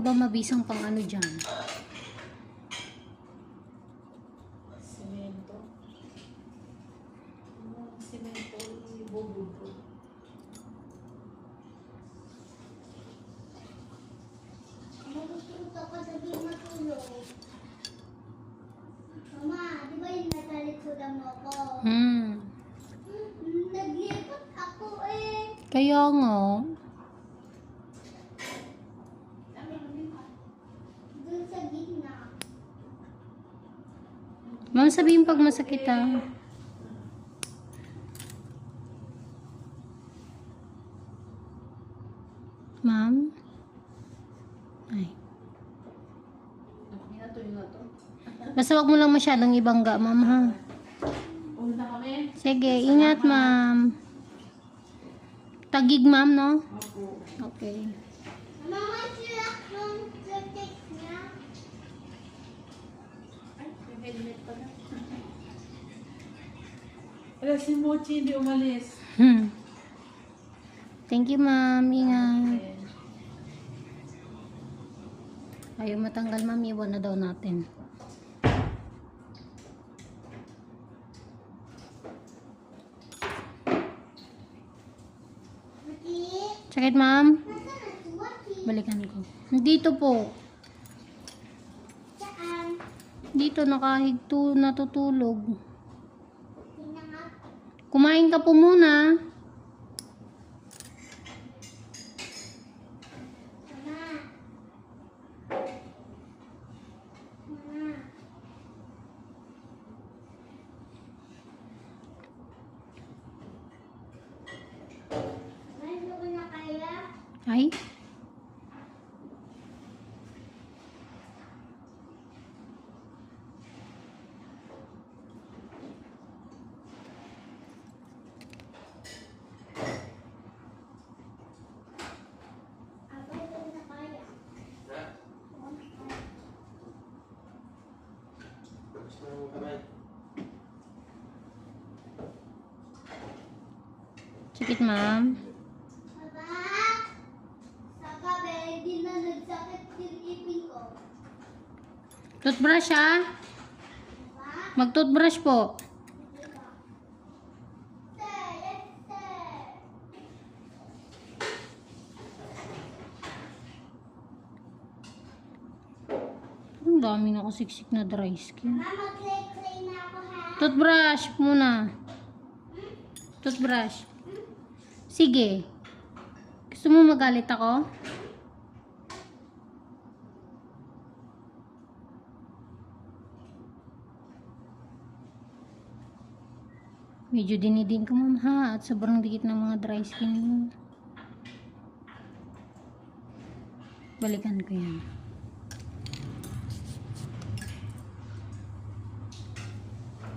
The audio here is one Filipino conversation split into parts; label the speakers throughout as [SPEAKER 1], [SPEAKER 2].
[SPEAKER 1] ba mabisang pang ano dyan?
[SPEAKER 2] Semento. Ano, semento, ibubog ko.
[SPEAKER 3] Matutulog ako sabi matulog. Mama, di ba yung natalikod mo ako?
[SPEAKER 1] Hmm.
[SPEAKER 3] Hmm, Naglipat ako eh.
[SPEAKER 1] Kaya nga. Ma'am, sabihin pag masakit ah. Ma'am? Ay.
[SPEAKER 2] Na na.
[SPEAKER 1] Basta wag mo lang masyadong ibangga, ma'am ha.
[SPEAKER 2] Na.
[SPEAKER 1] Sige, ingat ma'am. Tagig ma'am, no? Okay.
[SPEAKER 3] Mama, sila subject niya.
[SPEAKER 2] Ay, helmet pala. Wala si Mochi, hindi umalis.
[SPEAKER 1] Hmm. Thank you ma'am, ingat. Ayaw matanggal ma'am, iwan na daw natin. Sakit ma'am? Balikan ko. Dito po.
[SPEAKER 3] Saan?
[SPEAKER 1] Dito nakahigto natutulog.
[SPEAKER 3] Nga.
[SPEAKER 1] Kumain ka po muna.
[SPEAKER 3] Mama. Mama. May ko na kaya?
[SPEAKER 1] Ay?
[SPEAKER 3] Ako ko na kaya.
[SPEAKER 1] Sakit ma'am.
[SPEAKER 3] Baba! Sa gabi, hindi na nagsakit yung ipin ko.
[SPEAKER 1] Toothbrush ha? Mag-toothbrush po. Ang dami na siksik na dry skin.
[SPEAKER 3] Mama, clay-clay na ako ha.
[SPEAKER 1] Toothbrush muna. Toothbrush. Sige. Gusto mo magalit ako? Medyo dinidin ko ma'am ha at sobrang dikit ng mga dry skin mo. Balikan ko yan.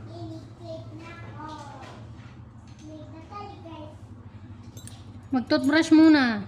[SPEAKER 3] Ini-click na ako. Click na tayo, guys.
[SPEAKER 1] Mag-toothbrush muna.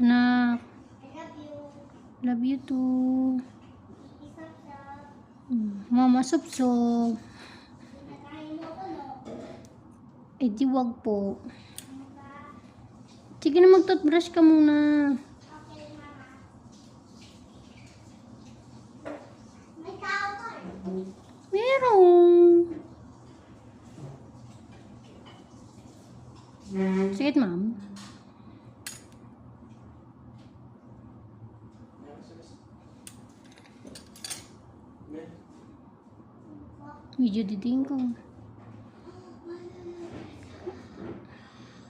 [SPEAKER 1] Anak,
[SPEAKER 3] love you.
[SPEAKER 1] love you too.
[SPEAKER 3] Isap-sap.
[SPEAKER 1] Mm, Mama subsob. Eh di wag po. Sige na mag-toothbrush ka muna.
[SPEAKER 3] Okay, mama. May tao pa. eh.
[SPEAKER 1] Meron. Sakit ma'am. Medyo diding ko.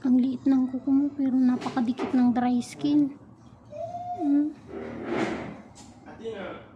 [SPEAKER 1] Ang liit ng kuko mo pero napakadikit ng dry skin. Mm.
[SPEAKER 4] Yan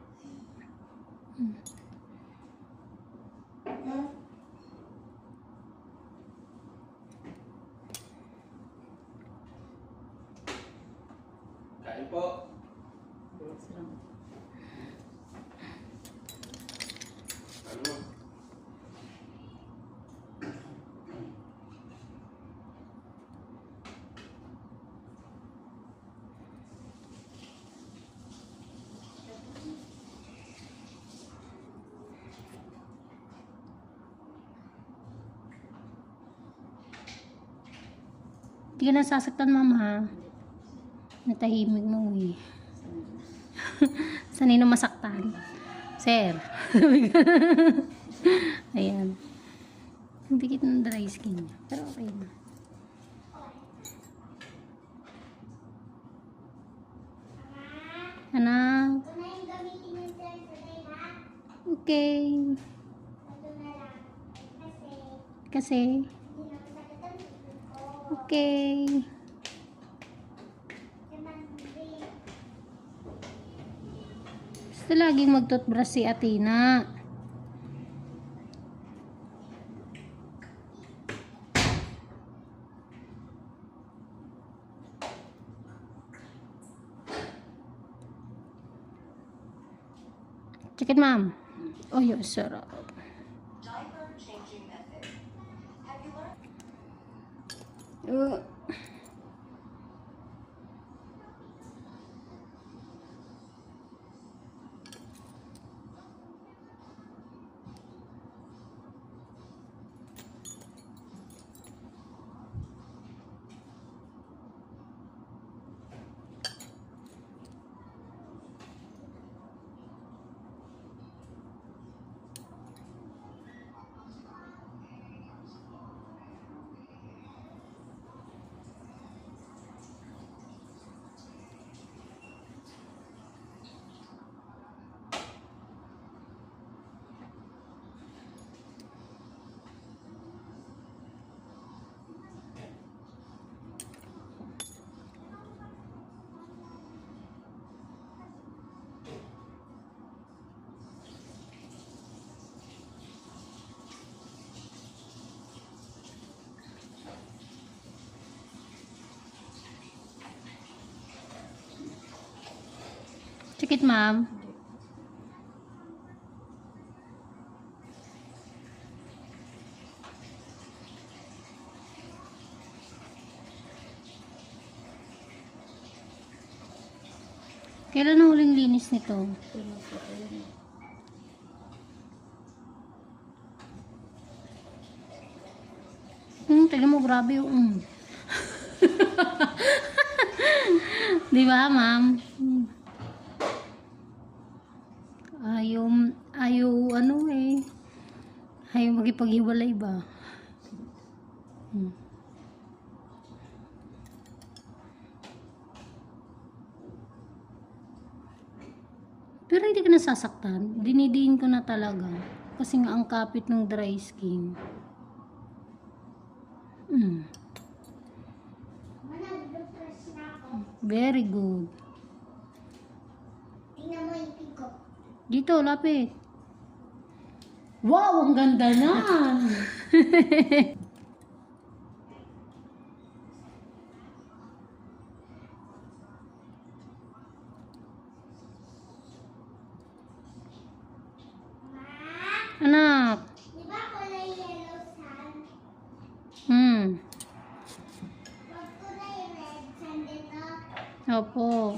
[SPEAKER 1] Hindi ka nasasaktan, ma'am, ha? Natahimik mo, eh. Sanay na masaktan. Sir. Ayan. Ang dikit ng dry skin niya. Pero okay na. Anak.
[SPEAKER 3] Na?
[SPEAKER 1] Okay.
[SPEAKER 3] Na. Kasi,
[SPEAKER 1] Kasi,
[SPEAKER 3] hindi na masakit ang likod ko.
[SPEAKER 1] Okay. Gusto laging mag-toothbrush si Athena. Check it, ma'am. Oh, yun, sarap. 呃 check ma'am. Kailan ang huling linis nito? Hmm, tignan mo, grabe yung... Mm. Di ba, ma'am? Hmm. Ayaw, ayaw, ano eh. Ayaw magipaghiwalay ba? Hmm. Pero hindi ka nasasaktan. Dinidiin ko na talaga. Kasi nga ang kapit ng dry skin. Mm. Very good.
[SPEAKER 3] Tingnan mo yung piko.
[SPEAKER 1] Dito, lapit. Wow, ang ganda na. Anak.
[SPEAKER 3] di ba kulay yellow sand?
[SPEAKER 1] Hmm.
[SPEAKER 3] Pag kulay red sand din no?
[SPEAKER 1] Opo.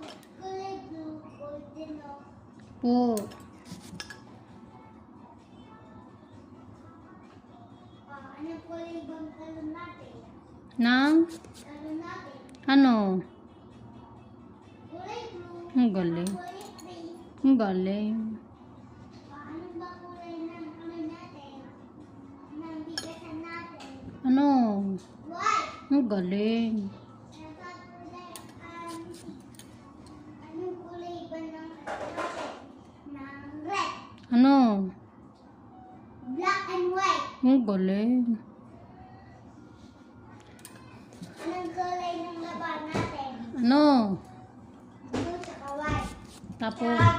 [SPEAKER 3] Pag kulay blue gold din no? Natin?
[SPEAKER 1] Ano? Ang galing. Ang galing.
[SPEAKER 3] Ng ano? Ng.
[SPEAKER 1] Ang galing.
[SPEAKER 3] Ng? Ng.
[SPEAKER 1] Ano?
[SPEAKER 3] Black and white.
[SPEAKER 1] Ang galing.
[SPEAKER 3] Aku.